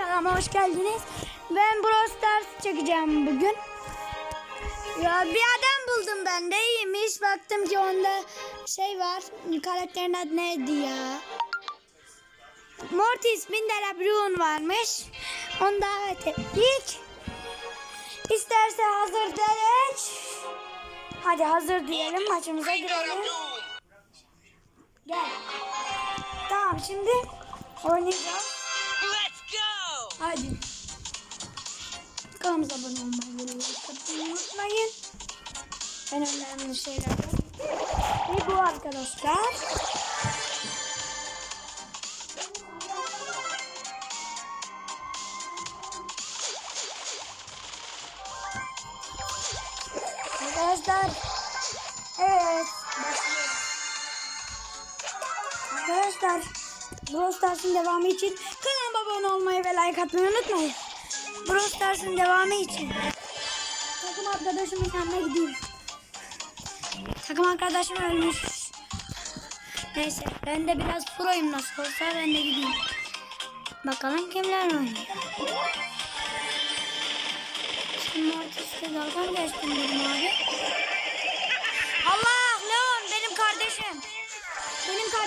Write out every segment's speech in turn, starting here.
kanalıma hoş geldiniz. Ben Brawl Stars çekeceğim bugün. Ya bir adam buldum ben de iyiymiş. Baktım ki onda şey var. Karakterin adı neydi ya? Mortis Binderabruun varmış. Onu davet ettik. İsterse hazır dedik. Hadi hazır diyelim maçımıza girelim. Gel. Tamam şimdi oynayacağız. Hadi. Kanalımıza abone olmayı ve like unutmayın. En önemli şeylerden biri bu arkadaşlar. Arkadaşlar evet başlıyoruz. Arkadaşlar Brawl Stars'ın devamı için kanalıma abone olmayı ve like atmayı unutmayın. Brawl devamı için takım arkadaşımın yanına gideyim. Takım arkadaşım ölmüş. Neyse ben de biraz proyum nasıl olsa ben de gideyim. Bakalım kimler oynuyor. Şimdi Mortis'le dalga mı geçtim dedim abi.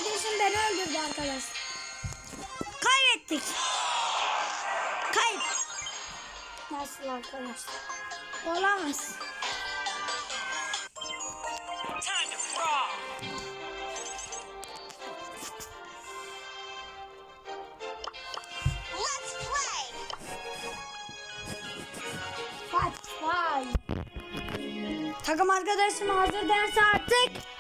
Kardeşim beni öldürdü arkadaş. Kaybettik. Kayıp. Nasıl arkadaşlar? Olamaz. Takım arkadaşım hazır derse artık.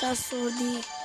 Zor değil.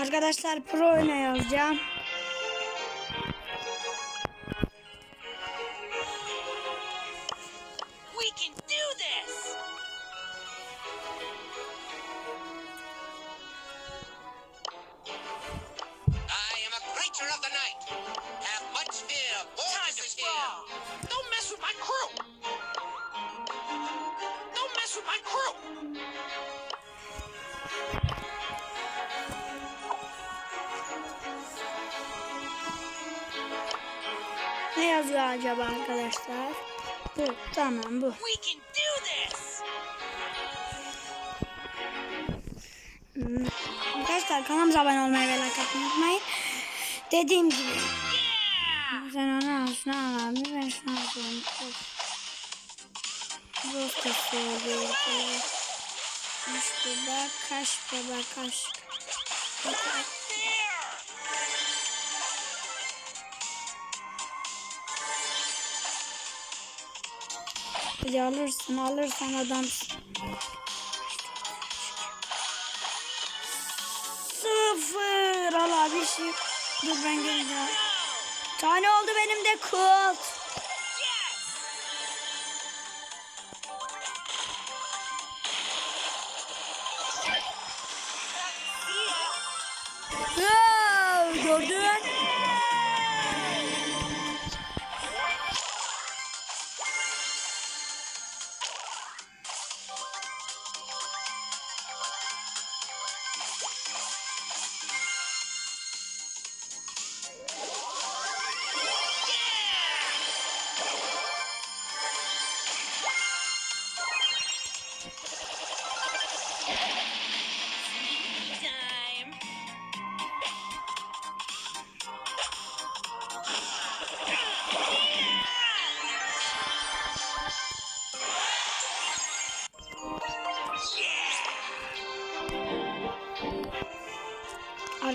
Arkadaşlar pro yazacağım. Ne yazıyor acaba arkadaşlar? Bu tamam bu. Hmm. Arkadaşlar kanalımıza abone olmayı ve like atmayı unutmayın. Dediğim gibi. Yeah! Sen onu al, şunu al abi. Ben şunu. Of. Rostası oluyor. Kaş baba, kaş baba, kaş. There! Hadi alırsın, alırsan adam. Sıfır. Al abi şey. Dur ben geleceğim. Tane oldu benim de Colt. Yes! Wow,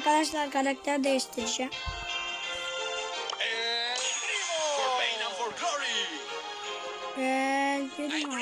Arkadaşlar karakter değiştireceğim. El Primo.